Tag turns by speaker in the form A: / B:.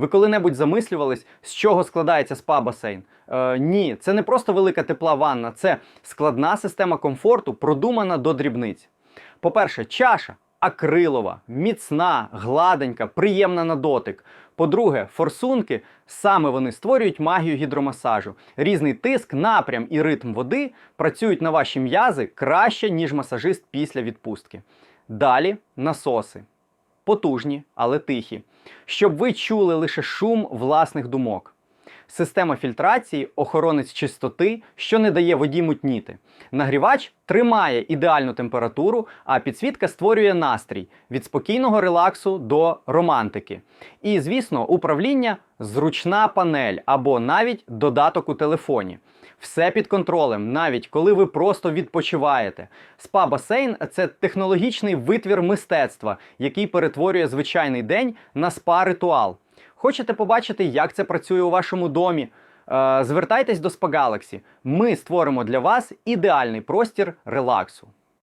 A: Ви коли-небудь замислювались, з чого складається спа-басейн? Е, ні, це не просто велика тепла ванна, це складна система комфорту, продумана до дрібниць. По-перше, чаша акрилова, міцна, гладенька, приємна на дотик. По-друге, форсунки саме вони створюють магію гідромасажу. Різний тиск, напрям і ритм води працюють на ваші м'язи краще, ніж масажист після відпустки. Далі насоси. Потужні, але тихі, щоб ви чули лише шум власних думок. Система фільтрації охоронець чистоти, що не дає воді мутніти. Нагрівач тримає ідеальну температуру, а підсвітка створює настрій від спокійного релаксу до романтики. І, звісно, управління зручна панель або навіть додаток у телефоні. Все під контролем, навіть коли ви просто відпочиваєте. Спа-басейн це технологічний витвір мистецтва, який перетворює звичайний день на спа-ритуал. Хочете побачити, як це працює у вашому домі? Е, звертайтесь до SpaGalaxy. Ми створимо для вас ідеальний простір релаксу.